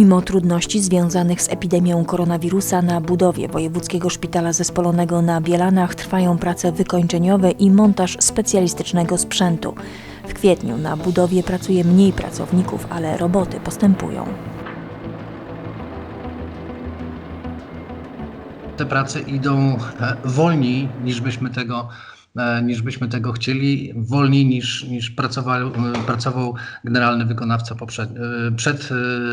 Mimo trudności związanych z epidemią koronawirusa na budowie Wojewódzkiego Szpitala Zespolonego na Bielanach trwają prace wykończeniowe i montaż specjalistycznego sprzętu. W kwietniu na budowie pracuje mniej pracowników, ale roboty postępują. te prace idą e, wolniej niż byśmy tego, niż byśmy tego chcieli, wolniej niż, niż pracował, e, pracował generalny wykonawca poprzed, e, przed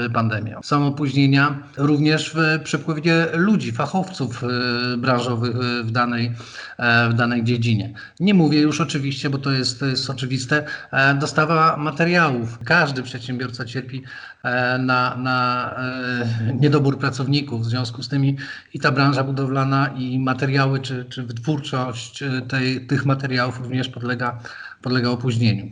e, pandemią. Są opóźnienia również w przepływie ludzi, fachowców e, branżowych e, w danej, e, w danej dziedzinie. Nie mówię już oczywiście, bo to jest, to jest oczywiste, e, dostawa materiałów. Każdy przedsiębiorca cierpi e, na, na e, niedobór pracowników. W związku z tym i, ta branża budowlana, i materiały, czy, czy wytwórczość e, tej, tych materiałów również podlega, podlega opóźnieniu.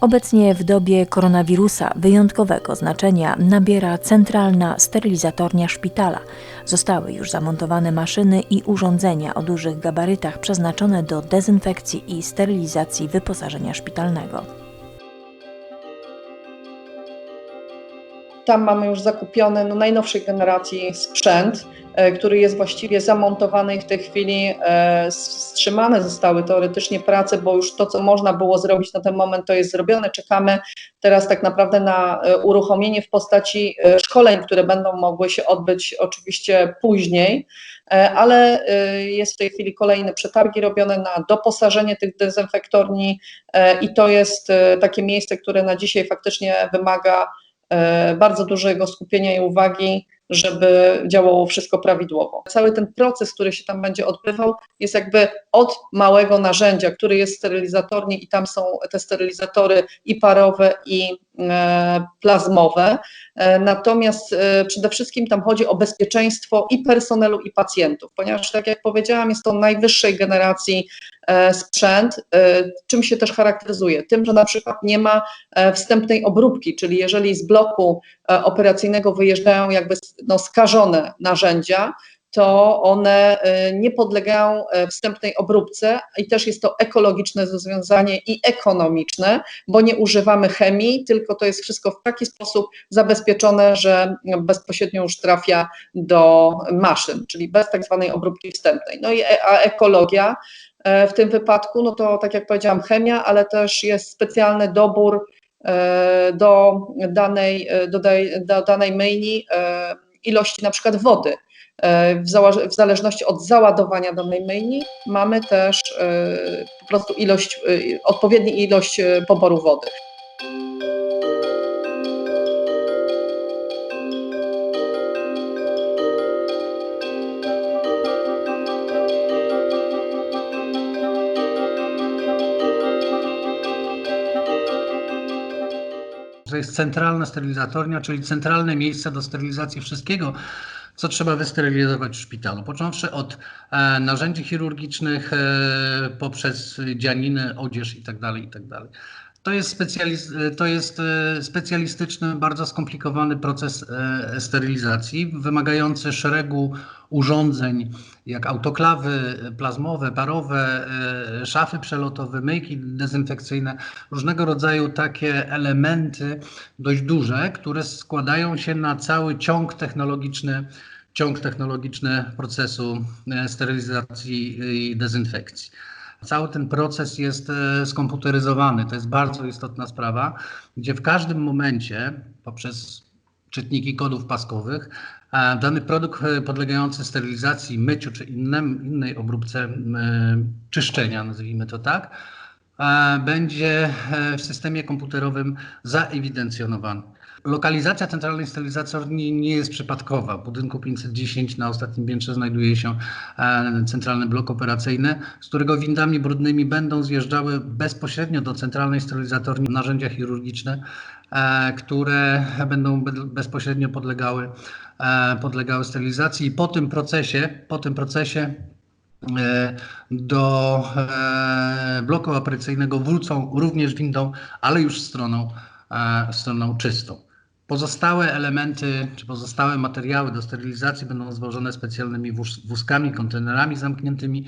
Obecnie w dobie koronawirusa wyjątkowego znaczenia nabiera centralna sterylizatornia szpitala. Zostały już zamontowane maszyny i urządzenia o dużych gabarytach przeznaczone do dezynfekcji i sterylizacji wyposażenia szpitalnego. Tam mamy już zakupiony no, najnowszej generacji sprzęt, e, który jest właściwie zamontowany i w tej chwili e, wstrzymane zostały teoretycznie prace, bo już to, co można było zrobić na ten moment, to jest zrobione. Czekamy teraz tak naprawdę na e, uruchomienie w postaci szkoleń, które będą mogły się odbyć oczywiście później, ale jest w tej chwili kolejne przetargi robione na doposażenie tych dezynfektorni i to jest takie miejsce, które na dzisiaj faktycznie wymaga bardzo dużego skupienia i uwagi, żeby działało wszystko prawidłowo. Cały ten proces, który się tam będzie odbywał, jest jakby od małego narzędzia, który jest sterylizatorni i tam są te sterylizatory i parowe, i e, plazmowe. E, Natomiast e, przede wszystkim tam chodzi o bezpieczeństwo i personelu, i pacjentów, ponieważ tak jak powiedziałam, jest to najwyższej generacji e, sprzęt, e, czym się też charakteryzuje? Tym, że na przykład nie ma e, wstępnej obróbki, czyli jeżeli z bloku e, operacyjnego wyjeżdżają jakby no, skażone narzędzia, to one e, nie podlegają e, wstępnej obróbce i też jest to ekologiczne rozwiązanie i ekonomiczne, bo nie używamy chemii, tylko to jest wszystko w taki sposób zabezpieczone, że bezpośrednio już trafia do maszyn, czyli bez tak zwanej obróbki wstępnej. No i e- ekologia e, w tym wypadku, no to tak jak powiedziałam, chemia, ale też jest specjalny dobór e, do danej, e, do, do danej myjni e, ilości na przykład wody. E, W, zależności od załadowania danej myjni mamy też e, po prostu ilość, e, odpowiednią ilość e, poboru wody. To jest centralna sterylizatornia, czyli centralne miejsce do sterylizacji wszystkiego, co trzeba wysterylizować w szpitalu. Począwszy od e, narzędzi chirurgicznych, e, poprzez dzianiny, odzież itd. itd. To jest, to jest e, specjalistyczny, bardzo skomplikowany proces e, sterylizacji, wymagający szeregu urządzeń, jak autoklawy plazmowe, parowe, e, szafy przelotowe, myjki dezynfekcyjne, różnego rodzaju takie elementy dość duże, które składają się na cały ciąg technologiczny, ciąg technologiczny procesu e, sterylizacji i dezynfekcji. Cały ten proces jest e, skomputeryzowany. To jest bardzo istotna sprawa, gdzie w każdym momencie poprzez czytniki kodów paskowych a dany produkt e, podlegający sterylizacji, myciu czy innym, innej obróbce e, czyszczenia, nazwijmy to tak, e, będzie e, w systemie komputerowym zaewidencjonowany. Lokalizacja centralnej sterylizatorni nie jest przypadkowa. W budynku 510 na ostatnim piętrze znajduje się e, centralny blok operacyjny, z którego windami brudnymi będą zjeżdżały bezpośrednio do centralnej sterylizatorni narzędzia chirurgiczne, e, które będą be- bezpośrednio podlegały, e, podlegały sterylizacji i po tym procesie, po tym procesie do bloku operacyjnego wrócą również windą, ale już stroną, stroną czystą. Pozostałe elementy czy pozostałe materiały do sterylizacji będą zwożone specjalnymi wóz, wózkami, kontenerami zamkniętymi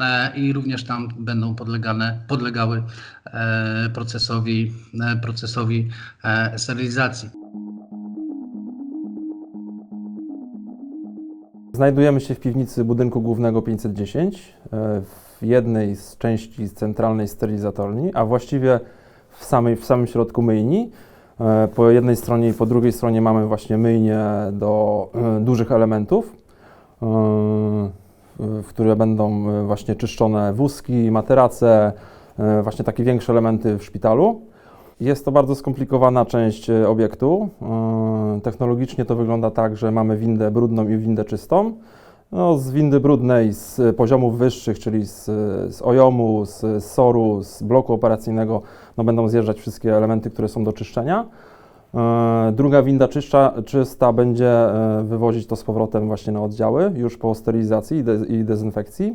e, i również tam będą podlegane, podlegały e, procesowi, e, procesowi sterylizacji. Znajdujemy się w piwnicy budynku głównego 510, e, w jednej z części centralnej sterylizatorni, a właściwie w, samej, w samym środku myjni. E, Po jednej stronie i po drugiej stronie mamy właśnie myjnię do e, dużych elementów, e, w które będą właśnie czyszczone wózki, materace, właśnie takie większe elementy w szpitalu. Jest to bardzo skomplikowana część obiektu. Technologicznie to wygląda tak, że mamy windę brudną i windę czystą. No, z windy brudnej z poziomów wyższych, czyli z, z OJOM-u, z, SOR-u, z bloku operacyjnego, no, będą zjeżdżać wszystkie elementy, które są do czyszczenia. E, Druga winda czysta będzie e, wywozić to z powrotem właśnie na oddziały, już po sterylizacji i, de, i dezynfekcji.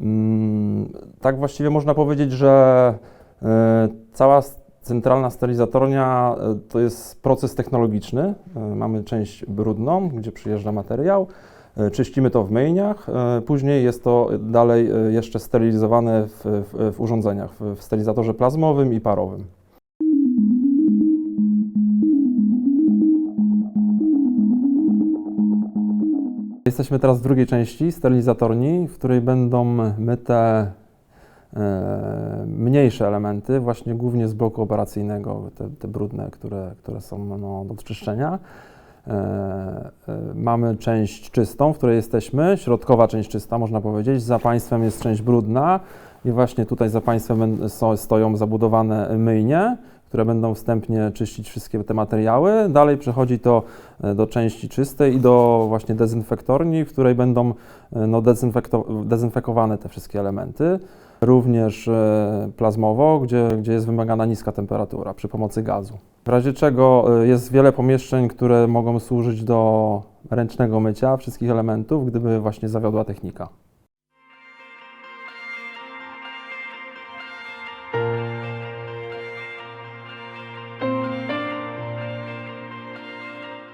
Mm, Tak właściwie można powiedzieć, że e, cała centralna sterylizatornia to jest proces technologiczny. Mamy część brudną, gdzie przyjeżdża materiał, czyścimy to w myjniach, e, później jest to dalej e, jeszcze sterylizowane w, w, w urządzeniach, w, sterylizatorze plazmowym i parowym. Jesteśmy teraz w drugiej części sterylizatorni, w której będą myte e, mniejsze elementy, właśnie głównie z bloku operacyjnego, te, te brudne, które, które są no, do czyszczenia. E, e, mamy część czystą, w której jesteśmy, środkowa część czysta, można powiedzieć. Za państwem jest część brudna i właśnie tutaj za państwem stoją zabudowane myjnie, które będą wstępnie czyścić wszystkie te materiały. Dalej przechodzi to e, do części czystej i do właśnie dezynfektorni, w której będą no, dezynfekowane te wszystkie elementy. Również plazmowo, gdzie, gdzie jest wymagana niska temperatura przy pomocy gazu. W razie czego e, jest wiele pomieszczeń, które mogą służyć do ręcznego mycia wszystkich elementów, gdyby właśnie zawiodła technika.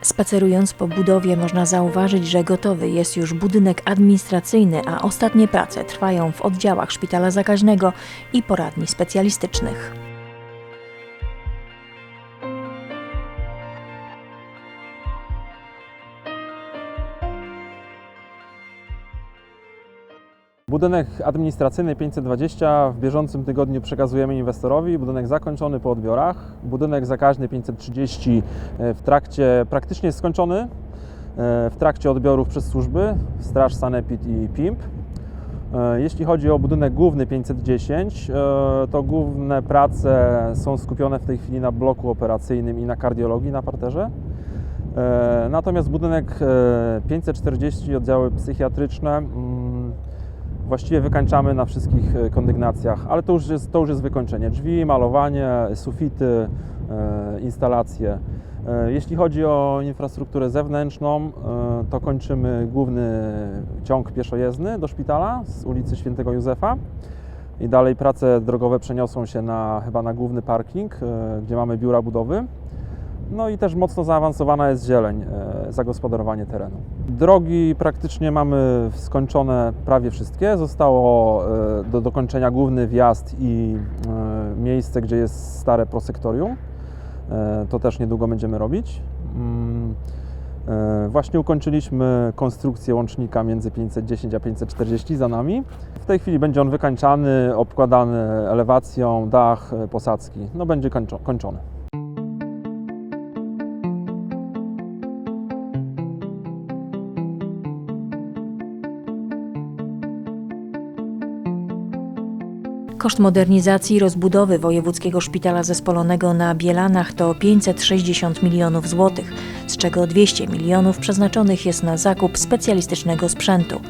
Spacerując po budowie można zauważyć, że gotowy jest już budynek administracyjny, a ostatnie prace trwają w oddziałach szpitala zakaźnego i poradni specjalistycznych. Budynek administracyjny 520 w bieżącym tygodniu przekazujemy inwestorowi. Budynek zakończony po odbiorach. Budynek zakaźny 530 e, w trakcie praktycznie skończony e, w trakcie odbiorów przez służby Straż Sanepid i PIMP. E, Jeśli chodzi o budynek główny 510, e, to główne prace są skupione w tej chwili na bloku operacyjnym i na kardiologii na parterze. Natomiast budynek e, 540, oddziały psychiatryczne, mm, właściwie wykańczamy na wszystkich e, kondygnacjach, ale to już jest, to już jest wykończenie. Drzwi, malowanie, sufity, e, instalacje. E, Jeśli chodzi o infrastrukturę zewnętrzną, to kończymy główny ciąg pieszojezdny do szpitala z ulicy Świętego Józefa. I dalej prace drogowe przeniosą się na, chyba na główny parking, gdzie mamy biura budowy. No i też mocno zaawansowana jest zieleń, e, zagospodarowanie terenu. Drogi praktycznie mamy skończone prawie wszystkie. Zostało e, do dokończenia główny wjazd i e, miejsce, gdzie jest stare prosektorium. To też niedługo będziemy robić. Mm, Właśnie ukończyliśmy konstrukcję łącznika między 510 a 540 za nami. W tej chwili będzie on wykańczany, obkładany elewacją, dach, posadzki. No będzie kończo- kończony. Koszt modernizacji i rozbudowy Wojewódzkiego Szpitala Zespolonego na Bielanach to 560 milionów złotych, z czego 200 milionów przeznaczonych jest na zakup specjalistycznego sprzętu.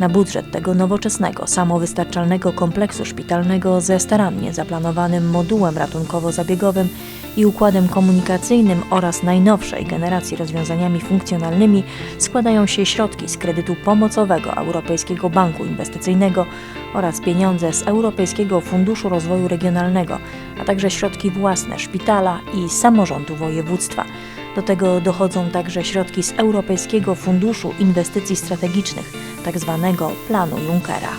Na budżet tego nowoczesnego, samowystarczalnego kompleksu szpitalnego ze starannie zaplanowanym modułem ratunkowo-zabiegowym i układem komunikacyjnym oraz najnowszej generacji rozwiązaniami funkcjonalnymi składają się środki z kredytu pomocowego Europejskiego Banku Inwestycyjnego oraz pieniądze z Europejskiego Funduszu Rozwoju Regionalnego, a także środki własne szpitala i samorządu województwa. Do tego dochodzą także środki z Europejskiego Funduszu Inwestycji Strategicznych, tzw. planu Junckera.